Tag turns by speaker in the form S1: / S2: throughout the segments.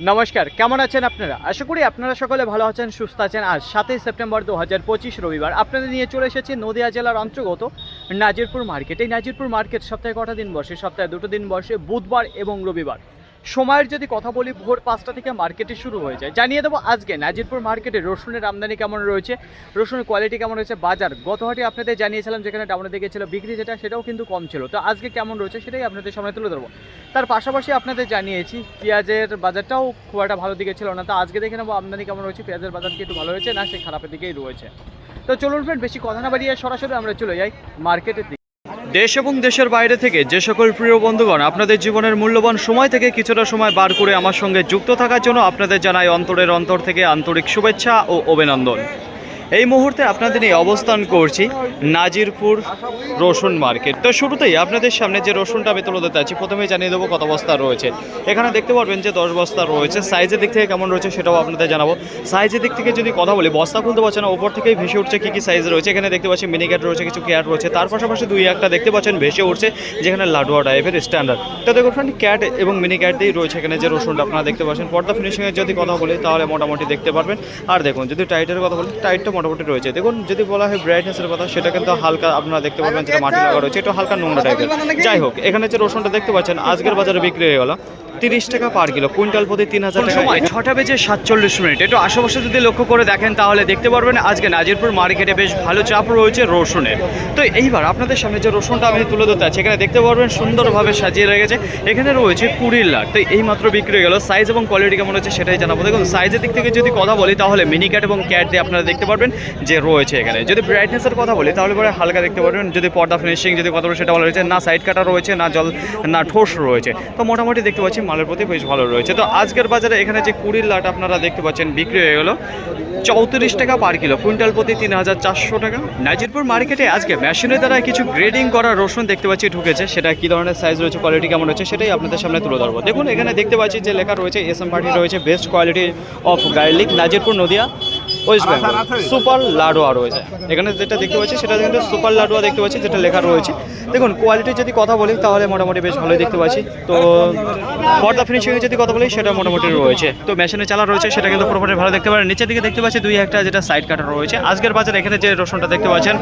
S1: নমস্কার, কেমন আছেন আপনারা? আশা করি আপনারা সকলে ভালো আছেন, সুস্থ আছেন। আর সাতই সেপ্টেম্বর দু হাজার পঁচিশ রবিবার আপনাদের নিয়ে চলে এসেছি নদিয়া জেলার অন্তর্গত নাজিরপুর মার্কেট। এই নাজিরপুর মার্কেট সপ্তাহে কটা দিন বসে? সপ্তাহে দুটো দিন বসে, বুধবার এবং রবিবার। সময়ের যদি কথা বলি, ভোর পাঁচটা থেকে মার্কেটে শুরু হয়ে যায়। জানিয়ে দেবো আজকে নাজিরপুর মার্কেটে রসুনের আমদানি কেমন রয়েছে, রসুনের কোয়ালিটি কেমন রয়েছে, বাজার গত হাটে আপনাদের জানিয়েছিলাম যেখানে ডাউনের দিকে ছিল বিক্রি যেটা, সেটাও কিন্তু কম ছিল। তো আজকে কেমন রয়েছে সেটাই আপনাদের সামনে তুলে ধরবো। তার পাশাপাশি আপনাদের জানিয়েছি, পেঁয়াজের বাজারটাও খুব একটা ভালো দিকে ছিল না। তো আজকে দেখে নেব আমদানি কেমন রয়েছে, পেঁয়াজের বাজার কি একটু ভালো হয়েছে না সে খারাপের দিকেই রয়েছে। তো চলুন ফ্রেন্ড বেশি কথা না বাড়িয়ে সরাসরি আমরা চলে যাই মার্কেটের দিকে। দেশ এবং দেশের বাইরে থেকে যে সকল প্রিয় বন্ধুগণ, আপনাদের জীবনের মূল্যবান সময় থেকে কিছুটা সময় বার করে আমার সঙ্গে যুক্ত থাকার জন্য আপনাদের জানাই অন্তরের অন্তর থেকে আন্তরিক শুভেচ্ছা ও অভিনন্দন। এই মুহূর্তে আপনাদের নিয়ে অবস্থান করছি নাজিরপুর রসুন মার্কেট। তো শুরুতেই আপনাদের সামনে যে রসুনটা আমি তুলে দিতে আছি প্রথমেই জানিয়ে দেবো কত বস্তা রয়েছে। এখানে দেখতে পারবেন যে দশ বস্তা রয়েছে। সাইজের দিক থেকে কেমন রয়েছে সেটাও আপনাদের জানাব। সাইজের দিক থেকে যদি কথা বলি, বস্তা খুলতে পারছে না, ওপর থেকেই ভেসে উঠছে কী কী সাইজ রয়েছে। এখানে দেখতে পাচ্ছি মিনি ক্যাট রয়েছে, কিছু ক্যাট রয়েছে। তার পাশাপাশি দুই একটা দেখতে পাচ্ছেন ভেসে উঠছে, যেখানে লাডুয়া টাইপের স্ট্যান্ডার্ড তো দেখুন ফ্রেন্ড ক্যাট এবং মিনি ক্যাট দিয়েই রয়েছে এখানে যে রসুনটা আপনারা দেখতে পাচ্ছেন। পর্দা ফিনিশিংয়ের যদি কথা বলি, তাহলে মোটামুটি দেখতে পারবেন। আর দেখুন, যদি টাইটের কথা বলি টাইটটা মোটামুটি রয়েছে। দেখুন যদি বলা হয় ব্রাইটনেসের কথা সেটা কিন্তু হালকা আপনারা দেখতে পাবেন যেটা মাটি লাগা রয়েছে। একটু হালকা নোংরা টাইপের। যাই হোক এখানে যে রসুনটা দেখতে পাচ্ছেন আজকের বাজারে বিক্রি হয়ে গেল। তিরিশ টাকা পার কিলো কুইন্টাল প্রতি তিন হাজার সময়? ছটা বেজে সাতচল্লিশ মিনিট। একটু আশেপাশে যদি লক্ষ্য করে দেখেন তাহলে দেখতে পারবেন আজকে নাজিরপুর মার্কেটে বেশ ভালো চাপ রয়েছে রসুনের। তো এইবার আপনাদের সামনে যে রসুনটা আমি তুলে ধরতে আছি এখানে দেখতে পারবেন সুন্দরভাবে সাজিয়ে রেখেছে। এখানে রয়েছে কুড়ির লাখ। তো এই মাত্র বিক্রি হয়ে গেল। সাইজ এবং কোয়ালিটি কেমন হচ্ছে সেটাই জানাব। দেখুন সাইজের দিক থেকে যদি কথা বলি তাহলে মিনি ক্যাট এবং ক্যাট দিয়ে আপনারা দেখতে পারবেন যে রয়েছে এখানে। যদি ব্রাইটনেসের কথা বলি তাহলে পরে হালকা দেখতে পারবেন। যদি পর্দা ফিনিশিং যদি কথা বলি সেটা ভালো রয়েছে না সাইড কাটা রয়েছে না জল না ঠোস রয়েছে। তো মোটামুটি দেখতে পাচ্ছি মালের প্রতি বেশ ভালো রয়েছে। তো আজকের বাজারে এখানে যে কুড়ির লাট আপনারা দেখতে পাচ্ছেন, বিক্রি হয়ে গেল। চৌত্রিশ টাকা পার কিলো, কুইন্টাল প্রতি তিন হাজার চারশো টাকা। নাজিরপুর মার্কেটে আজকে মেশিনের দ্বারা কিছু গ্রেডিং করা রসুন দেখতে পাচ্ছি ঢুকেছে। সেটা কী ধরনের সাইজ রয়েছে কোয়ালিটি কেমন রয়েছে সেটাই আপনাদের সামনে তুলে ধরবো। দেখুন, এখানে দেখতে পাচ্ছি যে লেখা রয়েছে এস এম পার্টি রয়েছে best quality of garlic Nazirpur Nadia. West Bengal super লাডুয়া রয়েছে। এখানে যেটা দেখতে পাচ্ছি সেটা কিন্তু সুপার লাডুয়া দেখতে পাচ্ছি যেটা লেখা রয়েছে। দেখুন কোয়ালিটি যদি কথা বলি তাহলে মোটামুটি বেশ ভালোই দেখতে পাচ্ছি। তো পর্দা ফিনিশিংয়ে যদি কথা বলি সেটা মোটামুটি রয়েছে। তো মেশিনে চালা রয়েছে সেটা কিন্তু পুরোপুরি ভালো দেখতে পারেন নিচের দিকে দেখতে পাচ্ছি দুই একটা যেটা সাইড কাটা রয়েছে। আজকের বাজার এখানে যে রসুনটা দেখতে পাচ্ছেন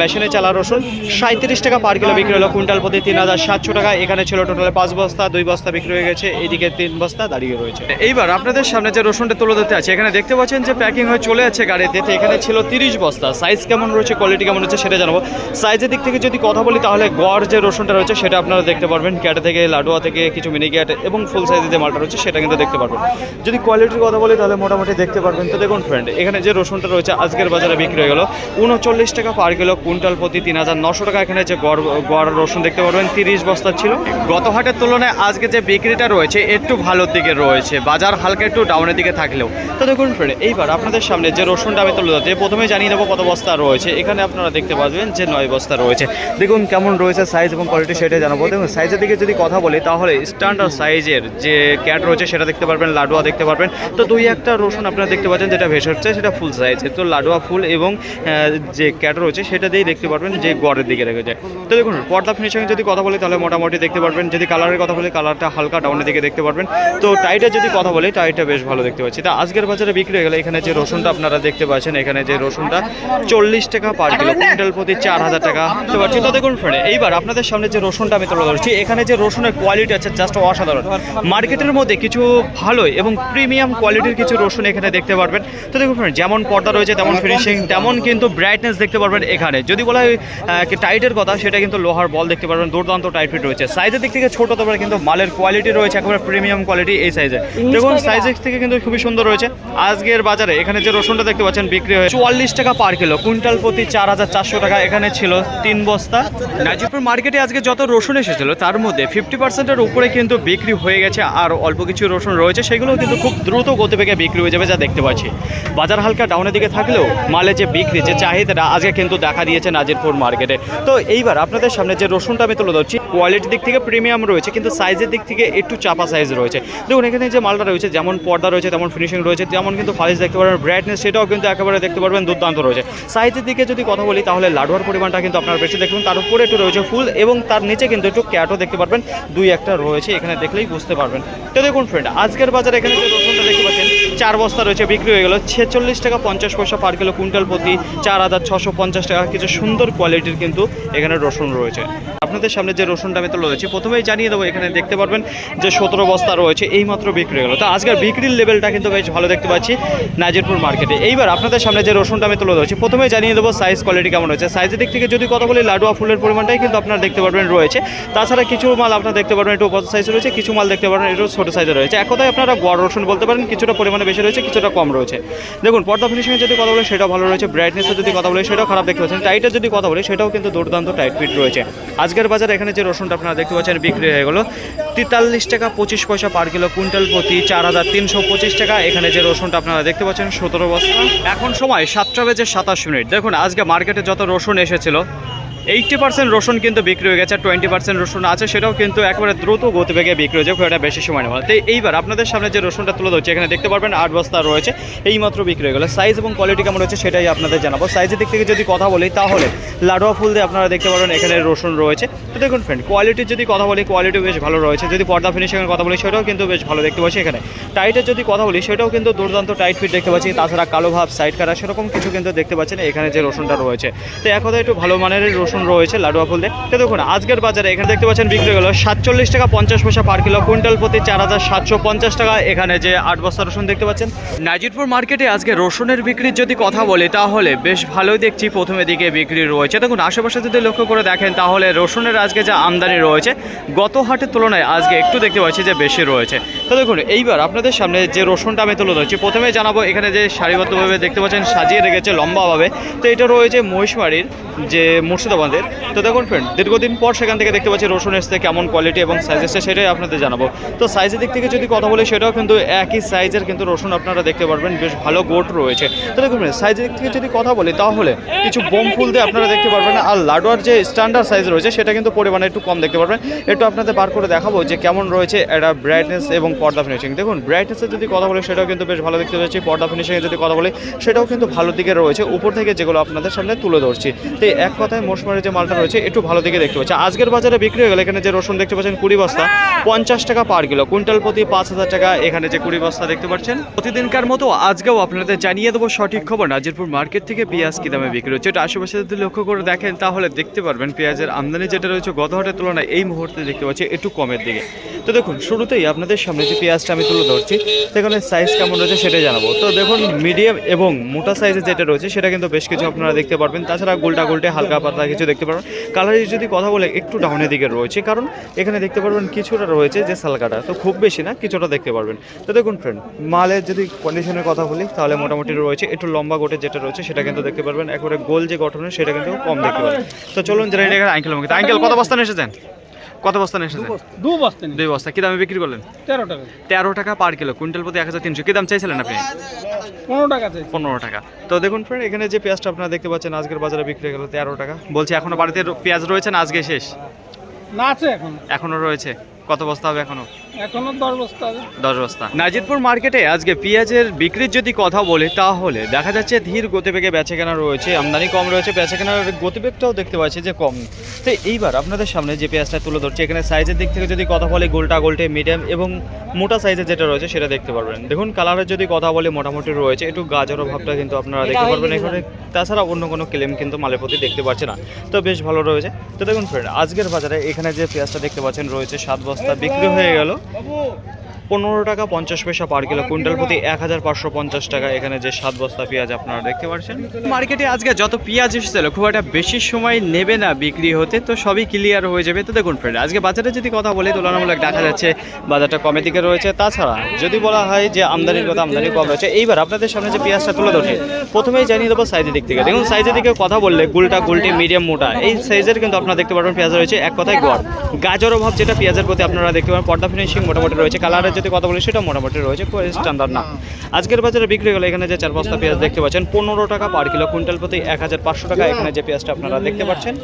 S1: মেশিনে চালা রসুন সাঁত্রিশ টাকা পার কিলো বিক্রি হলো। কুইন্টাল প্রতি তিন হাজার সাতশো টাকা। এখানে ছিল টোটালে পাঁচ বস্তা দুই বস্তা বিক্রি হয়ে গেছে। এদিকে তিন বস্তা দাঁড়িয়ে রয়েছে। এইবার আপনাদের সামনে যে রসুনটা তুলে ধরতে আছে এখানে দেখতে পাচ্ছেন যে প্যাকিং হয়ে চলে আছে গাড়িতে তো এখানে ছিল তিরিশ বস্তা। সাইজ কেমন রয়েছে কোয়ালিটি কেমন রয়েছে সেটা জানাব। সাইজের দিক থেকে যদি কথা বলি তাহলে গড় যে রসুনটা রয়েছে সেটা আপনারা দেখতে পারবেন। ক্যাট থেকে, লাডুয়া থেকে, কিছু মিনি ক্যাট এবং ফুল সাইজের যে মালটা রয়েছে সেটা কিন্তু দেখতে পারবেন। যদি কোয়ালিটির কথা বলি তাহলে মোটামুটি দেখতে পারবেন। তো দেখুন ফ্রেন্ড এখানে যে রসুনটা রয়েছে আজকের বাজারে বিক্রি হয়ে গেল। উনচল্লিশ টাকা পার কিলো কুইন্টাল প্রতি তিন হাজার নশো টাকা। এখানে যে গড় গড় রসুন দেখতে পারবেন, তিরিশ বস্তা ছিল। গত হাটের তুলনায় আজকে যে বিক্রিটা রয়েছে, একটু ভালোর দিকে রয়েছে। বাজার হালকা একটু ডাউনের দিকে থাকলেও। তো দেখুন ফ্রেন্ড এইবার আপনাদের সামনে যে রসুনটা আমি তুলে ধরতে প্রথমে জানিয়ে দেবো কত বস্তা রয়েছে। এখানে আপনারা দেখতে পাবেন যে নয় বস্তা রয়েছে। দেখুন কেমন রয়েছে সাইজ এবং কোয়ালিটি সেটাই জানাব। দেখুন সাইজের দিকে যদি কথা বলি, তাহলে স্ট্যান্ডার্ড সাইজের যে ক্যাট রয়েছে, সেটা দেখতে পারবেন, লাডুয়া দেখতে পারবেন। তো দুই একটা রসুন আপনারা দেখতে পাচ্ছেন, যেটা ভেসে হচ্ছে সেটা ফুল সাইজের তো লাডুয়া ফুল এবং যে ক্যাট রয়েছে, সেটা দিয়েই দেখতে পারবেন যে গড়ের দিকে রেখে যায় তো দেখুন, পর্দা ফিনিশিং যদি কথা বলি, তাহলে মোটামুটি দেখতে পারবেন, যদি কালারের কথা বলি কালারটা হালকা ডাউনের দিকে দেখতে পারবেন। তো টাইটের যদি কথা বলি টাইটটা বেশ ভালো দেখতে পাচ্ছি। তা আজকের বাজারে বিক্রি হয়ে গেলে, এখানে যে রসুনটা আপনারা দেখতে পাচ্ছেন এখানে যে রসুনটা চল্লিশ টাকা পার কিলো কুইন্টাল প্রতি চার হাজার টাকা। দেখতে পাচ্ছি তো দেখুন ফ্রেন্ড এইবার আপনাদের সামনে যে রসুনটা আমি তুলে ধরছি এখানে যে রসুনের কোয়ালিটি আছে জাস্ট অসাধারণ। মার্কেটের মধ্যে কিছু ভালো এবং প্রিমিয়াম কোয়ালিটির কিছু রসুন এখানে দেখতে পারবেন। তো দেখুন ফ্রেন্ড যেমন পর্দা রয়েছে তেমন ফিনিশিং তেমন কিন্তু ব্রাইটনেস দেখতে পারবেন এখানে। যদি বলা হয় টাইটের কথা সেটা কিন্তু লোহার বল দেখতে পারবেন দুর্দান্ত টাইট ফিট রয়েছে। সাইজের দিক থেকে ছোট তবে কিন্তু মালের কোয়ালিটি রয়েছে একেবারে প্রিমিয়াম কোয়ালিটি এই সাইজে দেখুন সাইজের থেকে কিন্তু খুবই সুন্দর রয়েছে। আজকের বাজারে এখানে যে রসুনটা দেখতে পাচ্ছেন, বিক্রি হয়ে চুয়াল্লিশ টাকা পার কিলো। কুইন্টাল প্রতি চার হাজার চারশো টাকা এখানে ছিল তিন বস্তা। নাজিরপুর মার্কেটে আজকে যত রসুন এসেছিল, তার মধ্যে ফিফটি পার্সেন্টের উপরে কিন্তু বিক্রি হয়ে গেছে, আর অল্প কিছু রসুন রয়েছে সেগুলো কিন্তু খুব দ্রুত গতিবেগে বিক্রি হয়ে যাবে, যা দেখতে পাচ্ছি। বাজার হালকা ডাউনের দিকে থাকলেও মালে যে বিক্রি, যে চাহিদাটা আজকে কিন্তু দেখা দিয়েছে নাজিরপুর মার্কেটে। তো এইবার আপনাদের সামনে যে রসুনটা আমি তুলে ধরছি কোয়ালিটির দিক থেকে প্রিমিয়াম রয়েছে, কিন্তু সাইজের দিক থেকে একটু চাপা সাইজ রয়েছে। দেখুন, এখানে যে মালটা রয়েছে, যেমন পর্দা রয়েছে, তেমন ফিনিশিং রয়েছে, তেমন কিন্তু ফাইজ দেখতে পারবেন ব্রাইটনেস ব্রাইটনেস সেটাও কিন্তু একেবারে দেখতে পারবেন, দুর্দান্ত রয়েছে। সাইজের দিকে যদি কথা বলি, তাহলে লাডুয়ার পরিমাণটা কিন্তু আপনারা বেশি দেখবেন তার উপরে একটু রয়েছে ফুল এবং তার নিচে কিন্তু একটু ক্যাটও দেখতে পারবেন। দুই একটা রয়েছে, এখানে দেখলেই বুঝতে পারবেন। তো দেখুন ফ্রেন্ড আজকের বাজার এখানে যে রসুনটা দেখতে পাচ্ছেন চার বস্তা রয়েছে, বিক্রি হয়ে গেল। ছেচল্লিশ টাকা পঞ্চাশ পয়সা পার কিলো কুইন্টাল প্রতি চার হাজার ছশো পঞ্চাশ টাকা। কিছু সুন্দর কোয়ালিটির কিন্তু এখানে রসুন রয়েছে। আপনাদের সামনে যে রসুনটা আমি তুলে রয়েছে প্রথমেই জানিয়ে দেবো, এখানে দেখতে পারবেন যে সতেরো বস্তা রয়েছে এই মাত্র বিক্রি হয়ে গেলো। তো আজকের বিক্রির লেভেলটা কিন্তু বেশ ভালো দেখতে পাচ্ছি নাজিরপুর মার্কেটে এইবার আপনাদের সামনে যে রসুনটা আমি তুলে ধরছি, প্রথমেই জানিয়ে দেবো সাইজ কোয়ালিটি কেমন রয়েছে সাইজের দিক থেকে যদি কথা বলি, লাডুয়া ফুলের পরিমাণটাই কিন্তু আপনারা দেখতে পারবেন রয়েছে। তাছাড়া কিছু মাল আপনারা দেখতে পারবেন, একটু বড় সাইজ রয়েছে, কিছু মাল দেখতে পারবেন, একটু ছোটো সাইজে রয়েছে। এক কথায় আপনারা বড় রসুন বলতে পারেন, কিছুটা পরিমাণে বেশি রয়েছে, কিছুটা কম রয়েছে। দেখুন, পর্দা ফিনিশিংয়ে যদি কথা বলি, সেটাও ভালো রয়েছে। ব্রাইটনেসে যদি কথা বলি, সেটাও খারাপ দেখতে পাচ্ছেন। টাইটের যদি কথা বলি, সেটাও কিন্তু দুর্দান্ত টাইট ফিট রয়েছে। আজকের বাজারে এখানে যে রসুনটা আপনারা দেখতে পাচ্ছেন, বিক্রি হয়ে গেলো। তেতাল্লিশ টাকা পঁচিশ পয়সা পার কিলো কুইন্টাল প্রতি চার হাজার তিনশো পঁচিশ টাকা। এখানে যে রসুনটা আপনারা দেখতে পাচ্ছেন, সতেরো বস্তা। এখন সময় সাতটা বেজে সাতাশ মিনিট। দেখুন, আজকে মার্কেটে যত রসুন এসেছিল এইটটি পার্সেন্ট রসুন কিন্তু বিক্রি হয়ে গেছে, টোয়েন্টি পার্সেন্ট রসুন আছে, সেটাও কিন্তু একেবারে দ্রুত গতিবেগে বিক্রি হয়েছে, খুব একটা বেশি সময় নেওয়া তো এইবার আপনাদের সামনে যে রসুনটা তুলে ধরছে, এখানে দেখতে পারবেন আট বস্তা রয়েছে এই মাত্র বিক্রি হয়ে গেলো। সাইজ এবং কোয়ালিটি কেমন রয়েছে সেটাই আপনাদের জানাব। সাইজের দিক থেকে যদি কথা বলি, তাহলে লাডুয়া ফুল দিয়ে আপনারা দেখতে পারবেন এখানে রসুন রয়েছে। তো দেখুন ফ্রেন্ড কোয়ালিটির যদি কথা বলি কোয়ালিটি বেশ ভালো রয়েছে। যদি পর্দা ফিনিশিংয়ের কথা বলি, সেটাও কিন্তু বেশ ভালো দেখতে পাচ্ছি এখানে। টাইটের যদি কথা বলি, সেটাও কিন্তু দুর্দান্ত টাইট ফিট দেখতে পাচ্ছি। তাছাড়া কালো ভাব সাইড কাটা সেরকম কিছু কিন্তু দেখতে পাচ্ছেন এখানে যে রসুনটা রয়েছে। তো এক কথায় একটু ভালো মানের রসুন রয়েছে লাডুয়া ফুল দিয়ে তো দেখুন, আজকের বাজারে এখানে দেখতে পাচ্ছেন বিক্রি হলো সাতচল্লিশ টাকা পঞ্চাশ পয়সা পার কিলো কুইন্টাল প্রতি চার হাজার সাতশো পঞ্চাশ টাকা। এখানে যে আট বস্তা রসুন দেখতে পাচ্ছেন। নাজিরপুর মার্কেটে আজকে রসুনের বিক্রির যদি কথা বলি, তাহলে বেশ ভালোই দেখছি প্রথমে দিকে বিক্রি রয়েছে। দেখুন, আশেপাশে যদি লক্ষ্য করে দেখেন, তাহলে রসুনের আজকে যা আমদানি রয়েছে, গত হাটের তুলনায় আজকে একটু দেখতে পাচ্ছি যে বেশি রয়েছে। তো দেখুন, এইবার আপনাদের সামনে যে রসুনটা আমি তুলে ধরছি প্রথমে জানাব, এখানে যে সারিবদ্ধভাবে দেখতে পাচ্ছেন, সাজিয়ে রেখেছে লম্বাভাবে। তো এটা রয়েছে মহিষমারির যে মুর্শিদাবাদের। তো দেখুন ফ্রেন্ড দীর্ঘদিন পর সেখান থেকে দেখতে পাচ্ছি রসুন এসছে, কেমন কোয়ালিটি এবং সাইজ এসছে সেটাই আপনাদের জানাব। তো সাইজের দিক থেকে যদি কথা বলি, সেটাও কিন্তু একই সাইজের কিন্তু রসুন আপনারা দেখতে পারবেন, বেশ ভালো গোট রয়েছে। তো দেখুন সাইজের দিক থেকে যদি কথা বলি, তাহলে কিছু বোম ফুল দিয়ে আপনারা দেখতে পারবেন, আর লাডুয়ার যে স্ট্যান্ডার্ড সাইজ রয়েছে, সেটা কিন্তু পরিমাণে একটু কম দেখতে পারবেন। একটু আপনাদের বার করে দেখাবো যে কেমন রয়েছে, এটা ব্রাইটনেস এবং পর্দা ফিনিশিং দেখুন ব্রাইটনেসের যদি কথা বলি, সেটাও কিন্তু বেশ ভালো দেখতে পাচ্ছি পর্দা ফিনিশিংয়ে যদি কথা বলি, সেটাও কিন্তু ভালো দিকে রয়েছে। উপর থেকে যেগুলো আপনাদের সামনে তুলে ধরছি। তো এক কথায় মোশমারের যে মালটা রয়েছে, একটু ভালো দিকে দেখতে পাচ্ছি। আজকের বাজারে বিক্রি হয়ে গেলে। এখানে যে রসুন দেখতে পাচ্ছেন, কুড়ি বস্তা, পঞ্চাশ টাকা পার কিলো কুইন্টাল প্রতি পাঁচ হাজার টাকা এখানে যে কুড়ি বস্তা দেখতে পাচ্ছেন। প্রতিদিনকার মতো আজকেও আপনাদের জানিয়ে দেবো সঠিক খবর। নাজিরপুর মার্কেট থেকে পেঁয়াজ কি দামে বিক্রি হচ্ছে? এটা আশেপাশে যদি লক্ষ্য করে দেখেন, তাহলে দেখতে পারবেন পেঁয়াজের আমদানি যেটা রয়েছে গত হাটের তুলনায় এই মুহূর্তে দেখতে পাচ্ছি একটু কমের দিকে। তো দেখুন, শুরুতেই আপনাদের সামনে যে পেঁয়াজটা আমি তুলে ধরছি। সেখানে সাইজ কেমন রয়েছে সেটাই জানাব। তো দেখুন মিডিয়াম এবং মোটা সাইজের যেটা রয়েছে, সেটা কিন্তু বেশ কিছু আপনারা দেখতে পারবেন। তাছাড়া গোলটা গোলটে হালকা পাতলা কিছু দেখতে পারবেন। কালারের যদি কথা বলে, একটু ডাউনের দিকে রয়েছে। কারণ এখানে দেখতে পারবেন কিছুটা রয়েছে যে সালকাটা তো খুব বেশি না, কিছুটা দেখতে পারবেন। তো দেখুন ফ্রেন্ড মালের যদি কন্ডিশনের কথা বলি, তাহলে মোটামুটি রয়েছে, একটু লম্বা গোটে যেটা রয়েছে, সেটা কিন্তু দেখতে পারবেন। একবারে গোল যে গঠনের সেটা কিন্তু কম দেখতে পারবেন। তো চলুন যারা এখানে আঙ্কেল আঙ্কেল কত বস্তা এসেছেন? কত বস্তা নিয়ে এসেছেন?
S2: দু বস্তা
S1: দুই বস্তা। কি দামে বিক্রি করলেন?
S2: তেরো টাকা।
S1: তেরো টাকা পার কিলো কুইন্টাল প্রতি এক হাজার তিনশো। কি দাম চাইছিলেন আপনি?
S2: পনেরো টাকা চাই
S1: পনেরো টাকা। তো দেখুন ফ্রেন্ড এখানে যে পেঁয়াজটা আপনারা দেখতে পাচ্ছেন আজকের বাজারে বিক্রি গেল তেরো টাকা। বলছি এখনও বাড়িতে পেঁয়াজ রয়েছে না আজকে শেষ?
S2: না আছে এখন।
S1: এখনও রয়েছে। কত বস্তা হবে এখনও?
S2: এখনও দশ বস্তা আছে
S1: দশ বস্তা। নাজিরপুর মার্কেটে আজকে পেঁয়াজের বিক্রির যদি কথা বলি তাহলে দেখা যাচ্ছে ধীর গতিবেগে বেচে কেনা রয়েছে আমদানি কম রয়েছে বেচে কেনার গতিবেগটাও দেখতে পাচ্ছি যে কম। তো এইবার আপনাদের সামনে যে পেঁয়াজটা তুলে ধরছে এখানে সাইজের দিক থেকে যদি কথা বলি গোলটা গোলটে মিডিয়াম এবং মোটা সাইজের যেটা রয়েছে সেটা দেখতে পারবেন। দেখুন কালারের যদি কথা বলি মোটামুটি রয়েছে একটু গাজর ভাবটা কিন্তু আপনারা দেখতে পারবেন। এখানে তাছাড়া অন্য কোনো ক্লেম কিন্তু মালের প্রতি দেখতে পাচ্ছে না। তো বেশ ভালো রয়েছে। তো দেখুন ফ্রেন্ড আজকের বাজারে এখানে যে পেঁয়াজটা দেখতে পাচ্ছেন রয়েছে সাত বস্তা বিক্রি হয়ে গেল। পনেরো টাকা পঞ্চাশ পয়সা পার কিলো কুইন্টাল প্রতি এক হাজার পাঁচশো পঞ্চাশ টাকা। এখানে যে সাত বস্তা পেঁয়াজ আপনারা দেখতে পাচ্ছেন। মার্কেটে আজকে যত পেঁয়াজ এসেছিল, খুব একটা বেশি সময় নেবে না বিক্রি হতে, তো সবই ক্লিয়ার হয়ে যাবে। তো দেখুন ফ্রেন্ড আজকে বাজারে যদি কথা বলি, তুলনামূলক দেখা যাচ্ছে বাজারটা কমের দিকে রয়েছে। তাছাড়া যদি বলা হয় যে আমদানির কথা, আমদানি কম রয়েছে, এইবার আপনাদের সামনে যে পেঁয়াজটা তুলে ধরছি, প্রথমেই জানিয়ে দেবো সাইজের দিক থেকে। দেখুন সাইজের দিকে কথা বললে, গুলটা গুলটি মিডিয়াম মোটা। এই সাইজের কিন্তু আপনারা দেখতে পারবেন পেঁয়াজ রয়েছে এক কথায় গড়। গাজর অভাব যেটা পেঁয়াজের প্রতি আপনারা দেখতে পারেন পর্দা ফিনিশিং মোটামুটি রয়েছে। কালারের যদি কথা বলি সেটা মোটামুটি রয়েছে স্ট্যান্ডার্ড না। আজকের বাজারে বিক্রি হলো এখানে যে চার বস্তা পেঁয়াজ দেখতে পাচ্ছেন পনেরো টাকা পার কিলো কুইন্টাল প্রতি এক হাজার পাঁচশো টাকা। এখানে যে পেঁয়াজটা আপনারা দেখতে পাচ্ছেন।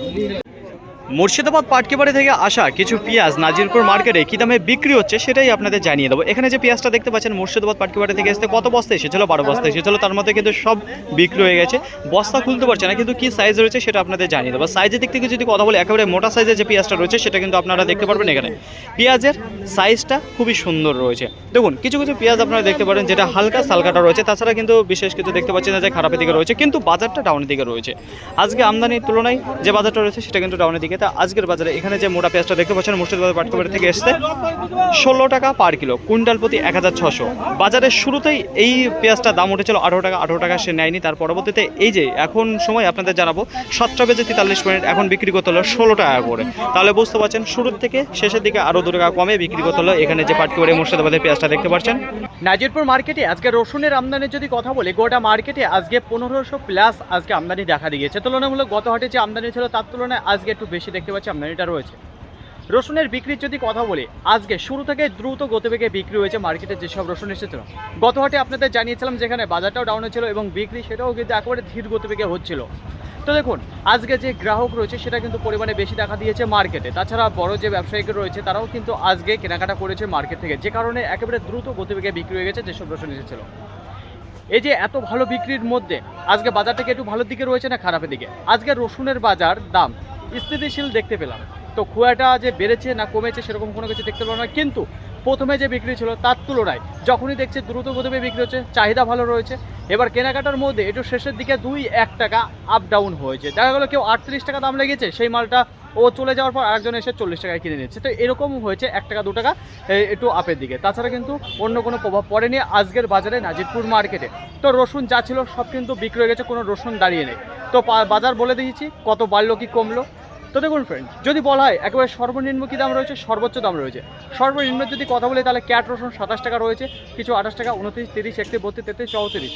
S1: মুর্শিদাবাদ পাটকেবাড়ি থেকে আসা কিছু পেঁয়াজ নাজিরপুর মার্কেটে কী দামে বিক্রি হচ্ছে সেটাই আপনাদের জানিয়ে দেবো। এখানে যে পেঁয়াজটা দেখতে পাচ্ছেন, মুর্শিদাবাদ পাটকেবাড়ি থেকে আসতে কত বস্তা এসেছিল? বারো বস্তা এসেছিল। তার মধ্যে কিন্তু সব বিক্রি হয়ে গেছে। বস্তা খুলতে পারছে না, কিন্তু কী সাইজ রয়েছে সেটা আপনাদের জানিয়ে দেবো। সাইজের দিক থেকে যদি কথা বলি, একেবারে মোটা সাইজের যে পেঁয়াজটা রয়েছে, সেটা কিন্তু আপনারা দেখতে পারবেন এখানে। পেঁয়াজের সাইজটা খুবই সুন্দর রয়েছে। দেখুন, কিছু কিছু পেঁয়াজ আপনারা দেখতে পারেন যেটা হালকা সালকাটা রয়েছে। তাছাড়া কিন্তু বিশেষ কিছু দেখতে পাচ্ছেন না যে খারাপের দিকে রয়েছে, কিন্তু বাজারটা ডাউনের দিকে রয়েছে। আজকে আমদানির তুলনায় যে বাজারটা রয়েছে, সেটা কিন্তু ডাউনের দিকে তা আজকের বাজারে। এখানে যে মোটা পেঁয়াজটা দেখতে পাচ্ছেন মুর্শিদাবাদ পাটকবাড়ি থেকে এসছে। ষোলো টাকা পার কিলো, কুইন্টাল প্রতি এক হাজার ছশো। বাজারের শুরুতেই এই পেঁয়াজটার দাম উঠেছিল আঠারো টাকা আঠারো টাকা সে নেয়নি। তার পরবর্তীতে এই যে এখন সময় আপনাদের জানাব, সাতটা বেজে তেতাল্লিশ মিনিট, এখন বিক্রি করতে হলো ষোলো টাকা করে। তাহলে বুঝতে পারছেন, শুরুর থেকে শেষের দিকে আরও দু টাকা কমে বিক্রি করতে হলো। এখানে যে পাটকবাড়ি মুর্শিদাবাদের পেঁয়াজটা দেখতে পাচ্ছেন। নাজিরপুর মার্কেটে আজকে রসুনের আমদানির যদি কথা বলি, গোটা মার্কেটে আজকে পনেরোশো প্লাস আজকে আমদানি দেখা দিয়েছে। তুলনামূলক গত হাটে যে আমদানি ছিল, তার তুলনায় আজকে একটু বেশি দেখতে পাচ্ছি, আমদানিটা রয়েছে। রসুনের বিক্রির যদি কথা বলি, আজকে শুরু থেকে দ্রুত গতিবেগে বিক্রি হয়েছে মার্কেটে যেসব রসুন এসেছিল। গত হাটে আপনাদের জানিয়েছিলাম যেখানে বাজারটাও ডাউন হয়েছিল এবং বিক্রি সেটাও কিন্তু একেবারে ধীর গতিবেগে হচ্ছিল। তো দেখুন, আজকে যে গ্রাহক রয়েছে সেটা কিন্তু পরিমাণে বেশি দেখা দিয়েছে মার্কেটে। তাছাড়া বড় যে ব্যবসায়িক রয়েছে, তারাও কিন্তু আজকে কেনাকাটা করেছে মার্কেট থেকে, যে কারণে একেবারে দ্রুত গতিবেগে বিক্রি হয়ে গেছে যেসব রসুন এসেছিল। এই যে এত ভালো বিক্রির মধ্যে, আজকে বাজারটা কি একটু ভালোর দিকে রয়েছে না খারাপের দিকে? আজকে রসুনের বাজার দাম স্থিতিশীল দেখতে পেলাম। তো খুয়াটা যে বেড়েছে না কমেছে সেরকম কোনো কিছু দেখতে পেলাম না। কিন্তু প্রথমে যে বিক্রি ছিল তার তুলনায় যখনই দেখছে দ্রুত গতিবে বিক্রি হচ্ছে, চাহিদা ভালো রয়েছে। এবার কেনাকাটার মধ্যে একটু শেষের দিকে দুই এক টাকা আপ ডাউন হয়েছে। দেখা গেলো কেউ আটত্রিশ টাকা দাম লেগেছে, সেই মালটা ও চলে যাওয়ার পর আরেকজন এসে চল্লিশ টাকায় কিনে নিচ্ছে। তো এরকম হয়েছে এক টাকা, দু টাকা একটু আপের দিকে। তাছাড়া কিন্তু অন্য কোনো প্রভাব পড়েনি আজকের বাজারে নাজিরপুর মার্কেটে। তো রসুন যা ছিল সব কিন্তু বিক্রি হয়ে গেছে, কোনো রসুন দাঁড়িয়ে নেই। তো বাজার বলে দিয়েছি, কত বাড়লো কি কমলো তো দেখুন ফ্রেন্ড যদি বলা হয় একেবারে সর্বনিম্ন কী দাম রয়েছে? সর্বোচ্চ দাম রয়েছে। সর্বনিম্ন যদি কথা বলি তাহলে ক্যাট রসুন সাতাশ টাকা রয়েছে, কিছু আঠাশ টাকা, উনত্রিশ, তিরিশ, একত্রিশ, বত্রিশ, তেত্রিশ, চৌত্রিশ।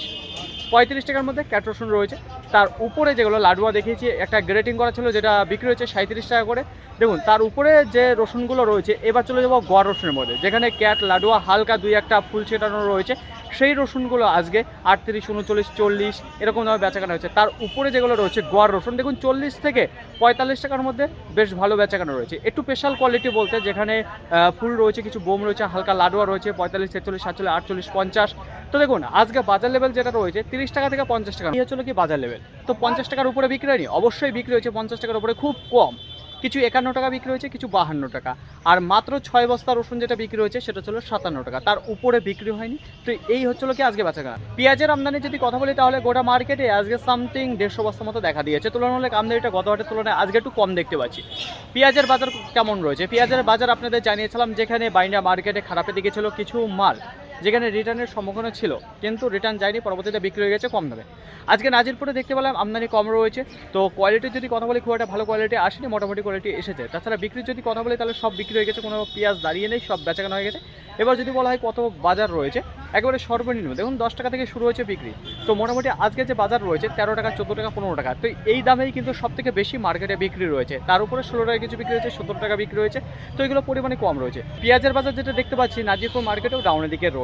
S1: পঁয়ত্রিশ টাকার মধ্যে ক্যাট রসুন রয়েছে। তার উপরে যেগুলো লাডুয়া দেখিয়েছি, একটা গ্রেটিং করা ছিল যেটা বিক্রি হয়েছে সাঁত্রিশ টাকা করে। দেখুন, তার উপরে যে রসুনগুলো রয়েছে, এবার চলে যাব গড় রসুনের মধ্যে। যেখানে ক্যাট, লাডুয়া, হালকা দুই একটা ফুল ছেটানো রয়েছে, সেই রসুনগুলো আজকে আটত্রিশ, উনচল্লিশ, চল্লিশ এরকম দামে বেচাকেনা হয়েছে। তার উপরে যেগুলো রয়েছে গোয়ার রসুন, দেখুন চল্লিশ থেকে পঁয়তাল্লিশ টাকার মধ্যে বেশ ভালো বেচাকেনা রয়েছে। একটু স্পেশাল কোয়ালিটি বলতে, যেখানে ফুল রয়েছে, কিছু বোম রয়েছে, হালকা লাডুয়া রয়েছে, পঁয়তাল্লিশ, ছেচল্লিশ, সাতচল্লিশ, আটচল্লিশ, পঞ্চাশ। তো দেখুন, আজকে বাজার লেভেল যেটা রয়েছে, তিরিশ টাকা থেকে পঞ্চাশ টাকা। হচ্ছিল কি বাজার লেভেল তো পঞ্চাশ টাকার উপরে বিক্রি হয়নি অবশ্যই বিক্রি হয়েছে পঞ্চাশ টাকার উপরে খুব কম। কিছু একান্ন টাকা বিক্রি হয়েছে, কিছু বাহান্ন টাকা। আর মাত্র ছয় বস্তা রসুন যেটা বিক্রি হয়েছে, সেটা ছিল সাতান্ন টাকা। তার উপরে বিক্রি হয়নি। তো এই হচ্ছিল কি আজকে বেচা কেনা। পেঁয়াজের আমদানি যদি কথা বলি, তাহলে গোটা মার্কেটে আজকে সামথিং দেড়শো বস্তা মতো দেখা দিয়েছে। তুলনামূলক আমদানিটা গত তুলনায় আজকে একটু কম দেখতে পাচ্ছি। পেঁয়াজের বাজার কেমন রয়েছে? পেঁয়াজের বাজার আপনাদের জানিয়েছিলাম, যেখানে বাইন্ডা মার্কেটে খারাপের দিকে ছিল কিছু মাল। যেখানে রিটার্নের সম্মুখীন ছিল, কিন্তু রিটার্ন যায়নি, পরবর্তীতে বিক্রি হয়ে গেছে, কম দামে। আজকে নাজিরপুরে দেখতে পেলাম আমদানি কম রয়েছে, তো কোয়ালিটির যদি কথা বলি, খুব একটা ভালো কোয়ালিটি আসেনি, মোটামুটি কোয়ালিটি এসেছে। তাছাড়া বিক্রির যদি কথা বলি, তাহলে সব বিক্রি হয়ে গেছে, কোনো পেঁয়াজ দাঁড়িয়ে নেই, সব বেচাকেনা হয়ে গেছে। এবার যদি বলা হয় কত বাজার রয়েছে, একেবারে সর্বনিম্ন, দেখুন, দশ টাকা থেকে শুরু হয়েছে বিক্রি। তো মোটামুটি আজকে যে বাজার রয়েছে, তেরো টাকা, চোদ্দ টাকা, পনেরো টাকা, তো এই দামেই কিন্তু সব থেকে বেশি মার্কেটে বিক্রি রয়েছে। তার উপরে ষোলো টাকা কিছু বিক্রি হয়েছে, সত্তর টাকা বিক্রি হয়েছে, তো এগুলো পরিমাণে কম রয়েছে। পেঁয়াজের বাজার যেটা দেখতে পাচ্ছি, নাজিরপুর মার্কেটেও ডাউনের দিকে রয়েছে।